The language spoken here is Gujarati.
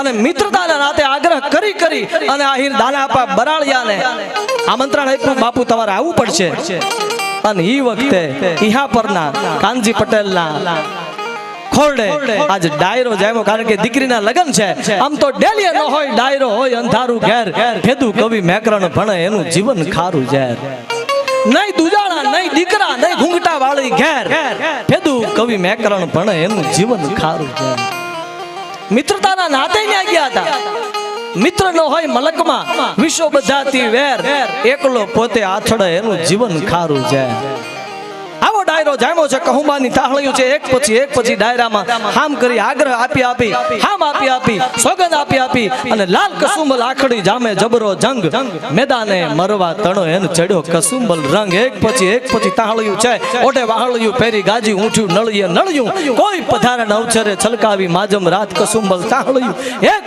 અને મિત્રતાના નાતે આગ્રહ કરી કરી અને આહિર દાનાપા બરાળિયાને આમંત્રણ આપ્યું. બાપુ, તમારે આવવું પડશે. અને ઈ વખતે ઈહા પરના કાનજી પટેલના ખોરડે આજ ડાયરો જામ્યો. કારણ કે દીકરીના લગ્ન છે. આમ તો ડેલીએ ન હોય, ડાયરો હોય, અંધારું ઘેર. ફેદુ, કવિ મેકરણ ભણે, એનું જીવન ખારું ઝેર. નહીં દુજાળા નહીં દીકરા નહીં ઘૂંઘટા વાળી ઘેર. ફેદુ, કવિ મેકરણ ભણે, એનું જીવન ખારું ઝેર. મિત્રતાના નાતે ન્યા ગયા હતા. મિત્ર નો હોય મલકમાં વિશ્વ બધાથી વેર, એકલો પોતે આથડે એનું જીવન ખારું આવો ડાયરો જામ્યો છે, કહુંબાની તાહળીઓ છે, એક પછી એક પછી ડાયરામાં હામ કરી આગ્રહ આપી આપી, હામ આપી આપી સોગંદ આપી આપી અને લાલ કસુંબલ આખડી જામે જબરો જંગ. મેદાને મરવા તણો એન ચડ્યો કસુંબલ રંગ. એક પછી એક પછી તાહળિયું છે, ઓઢે વાહળિયું પહેરી ગાજી ઊંઠ્યું નળિયે નળિયું. કોઈ પધારણ નવચરે છલકાવી માજમ રાત કસુંબલ તાહળિયું. એક